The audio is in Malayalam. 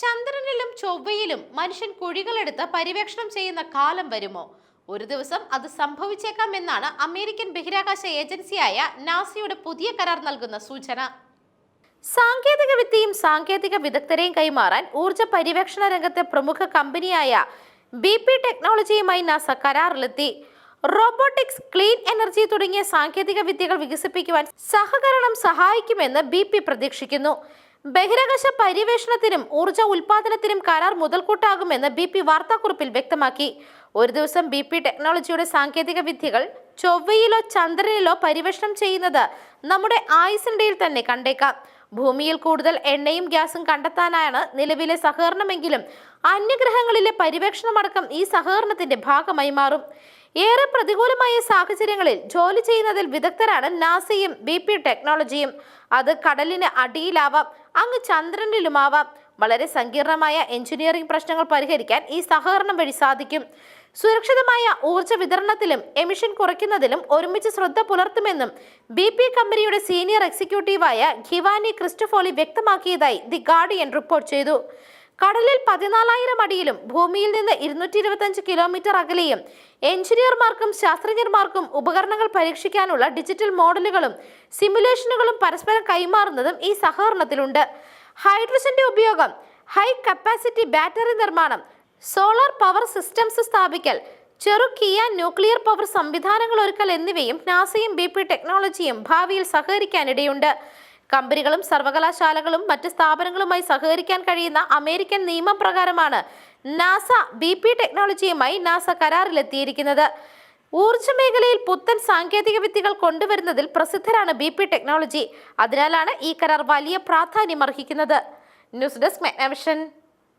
ചന്ദ്രനിലും ചൊവ്വയിലും മനുഷ്യൻ കുഴികളെടുത്ത് പര്യവേക്ഷണം ചെയ്യുന്ന കാലം വരുമോ? ഒരു ദിവസം അത് സംഭവിച്ചേക്കാം എന്നാണ് അമേരിക്കൻ ബഹിരാകാശ ഏജൻസിയായ നാസയുടെ പുതിയ കരാർ നൽകുന്ന സൂചന. സാങ്കേതിക വിദ്യയും സാങ്കേതിക വിദഗ്ധരെയും കൈമാറാൻ ഊർജ പര്യവേക്ഷണ രംഗത്തെ പ്രമുഖ കമ്പനിയായ ബി പി ടെക്നോളജിയുമായി നാസ കരാറിലെത്തി. റോബോട്ടിക്സ് ക്ലീൻ എനർജി തുടങ്ങിയ സാങ്കേതിക വിദ്യകൾ വികസിപ്പിക്കുവാൻ സഹകരണം സഹായിക്കുമെന്ന് ബി പി പ്രതീക്ഷിക്കുന്നു. ബഹിരാകാശ പര്യവേഷണത്തിനും ഊർജ ഉൽപാദനത്തിനും കരാർ മുതൽക്കൂട്ടാകുമെന്ന് ബി പി വാർത്താക്കുറിപ്പിൽ വ്യക്തമാക്കി. ഒരു ദിവസം ബി പി ടെക്നോളജിയുടെ സാങ്കേതിക വിദ്യകൾ ചൊവ്വയിലോ ചന്ദ്രനിലോ പര്യവേഷണം ചെയ്യുന്നത് നമ്മുടെ ആയുസിന്റെയിൽ തന്നെ കണ്ടേക്കാം. ഭൂമിയിൽ കൂടുതൽ എണ്ണയും ഗ്യാസും കണ്ടെത്താനാണ് നിലവിലെ സഹകരണമെങ്കിലും അന്യഗ്രഹങ്ങളിലെ പര്യവേഷണമടക്കം ഈ സഹകരണത്തിന്റെ ഭാഗമായി മാറും. ഏറെ പ്രതികൂലമായ സാഹചര്യങ്ങളിൽ ജോലി ചെയ്യുന്നതിൽ വിദഗ്ധരാണ് നാസയും ബി പി ടെക്നോളജിയും. അത് കടലിന് അടിയിലാവാം. അങ്ങ് ചന്ദ്രനിലുമാവാം. വളരെ സങ്കീർണമായ എഞ്ചിനീയറിംഗ് പ്രശ്നങ്ങൾ പരിഹരിക്കാൻ ഈ സഹകരണം വഴി സാധിക്കും. സുരക്ഷിതമായ ഊർജ വിതരണത്തിലും എമിഷൻ കുറയ്ക്കുന്നതിലും ഒരുമിച്ച് ശ്രദ്ധ പുലർത്തുമെന്നും ബി പി കമ്പനിയുടെ സീനിയർ എക്സിക്യൂട്ടീവായ ഖിവാനി ക്രിസ്റ്റഫോളി വ്യക്തമാക്കിയതായി ദി ഗാർഡിയൻ റിപ്പോർട്ട് ചെയ്തു. കടലിൽ പതിനാലായിരം അടിയിലും ഭൂമിയിൽ നിന്ന് ഇരുന്നൂറ്റി ഇരുപത്തഞ്ച് കിലോമീറ്റർ അകലെയും എഞ്ചിനീയർമാർക്കും ശാസ്ത്രജ്ഞർമാർക്കും ഉപകരണങ്ങൾ പരീക്ഷിക്കാനുള്ള ഡിജിറ്റൽ മോഡലുകളും സിമുലേഷനുകളും പരസ്പരം കൈമാറുന്നതും ഈ സഹകരണത്തിലുണ്ട്. ഹൈഡ്രജന്റെ ഉപയോഗം ഹൈ കപ്പാസിറ്റി ബാറ്ററി നിർമ്മാണം സോളാർ പവർ സിസ്റ്റംസ് സ്ഥാപിക്കൽ ചെറുക്കിയ ന്യൂക്ലിയർ പവർ സംവിധാനങ്ങൾ ഒരുക്കൽ എന്നിവയും നാസയും ബി ടെക്നോളജിയും ഭാവിയിൽ സഹകരിക്കാനിടയുണ്ട്. കമ്പനികളും സർവകലാശാലകളും മറ്റ് സ്ഥാപനങ്ങളുമായി സഹകരിക്കാൻ കഴിയുന്ന അമേരിക്കൻ നിയമപ്രകാരമാണ് നാസ ബി പി ടെക്നോളജിയുമായി നാസ കരാറിലെത്തിയിരിക്കുന്നത്. ഊർജ മേഖലയിൽ പുത്തൻ സാങ്കേതിക വിദ്യകൾ കൊണ്ടുവരുന്നതിൽ പ്രസിദ്ധരാണ് ബി പി ടെക്നോളജി. അതിനാലാണ് ഈ കരാർ വലിയ പ്രാധാന്യം അർഹിക്കുന്നത് ന്യൂസ് ഡെസ്ക് മെഗ്നവിഷൻ.